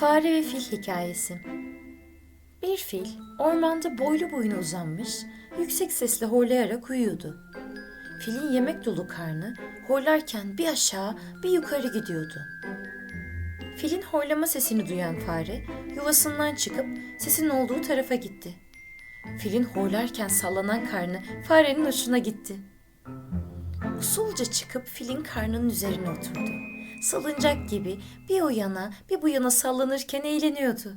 Fare ve Fil Hikayesi Bir fil ormanda boylu boyuna uzanmış, yüksek sesle horlayarak uyuyordu. Filin yemek dolu karnı horlarken bir aşağı bir yukarı gidiyordu. Filin horlama sesini duyan fare yuvasından çıkıp sesin olduğu tarafa gitti. Filin horlarken sallanan karnı farenin hoşuna gitti. Usulca çıkıp filin karnının üzerine oturdu. Salıncak gibi bir o yana bir bu yana sallanırken eğleniyordu.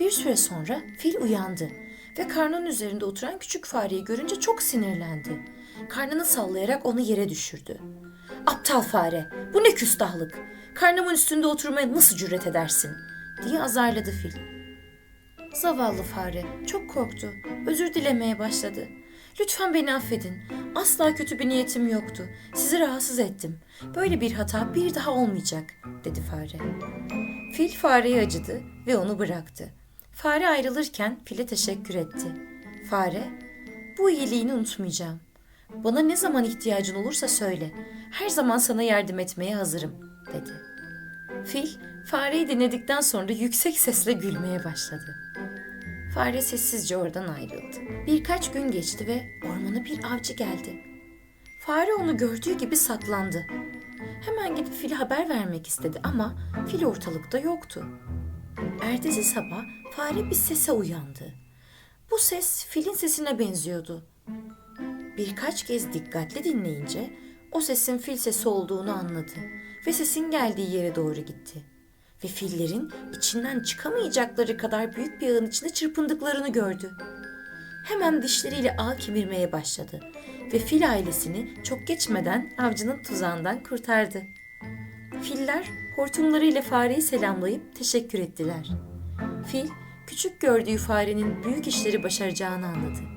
Bir süre sonra fil uyandı ve karnının üzerinde oturan küçük fareyi görünce çok sinirlendi. Karnını sallayarak onu yere düşürdü. Aptal fare, bu ne küstahlık? Karnımın üstünde oturmaya nasıl cüret edersin? diye azarladı fil. Zavallı fare çok korktu. Özür dilemeye başladı. Lütfen beni affedin. Asla kötü bir niyetim yoktu. Sizi rahatsız ettim. Böyle bir hata bir daha olmayacak, dedi fare. Fil fareye acıdı ve onu bıraktı. Fare ayrılırken file teşekkür etti. Fare, bu iyiliğini unutmayacağım. Bana ne zaman ihtiyacın olursa söyle. Her zaman sana yardım etmeye hazırım, dedi. Fil, fareyi dinledikten sonra yüksek sesle gülmeye başladı. Fare sessizce oradan ayrıldı. Birkaç gün geçti ve ormana bir avcı geldi. Fare onu gördüğü gibi saklandı. Hemen gidip file haber vermek istedi ama fil ortalıkta yoktu. Ertesi sabah fare bir sese uyandı. Bu ses filin sesine benziyordu. Birkaç kez dikkatli dinleyince o sesin fil sesi olduğunu anladı ve sesin geldiği yere doğru gitti. Ve fillerin içinden çıkamayacakları kadar büyük bir ağın içinde çırpındıklarını gördü. Hemen dişleriyle ağ kemirmeye başladı ve fil ailesini çok geçmeden avcının tuzağından kurtardı. Filler hortumlarıyla fareyi selamlayıp teşekkür ettiler. Fil, küçük gördüğü farenin büyük işleri başaracağını anladı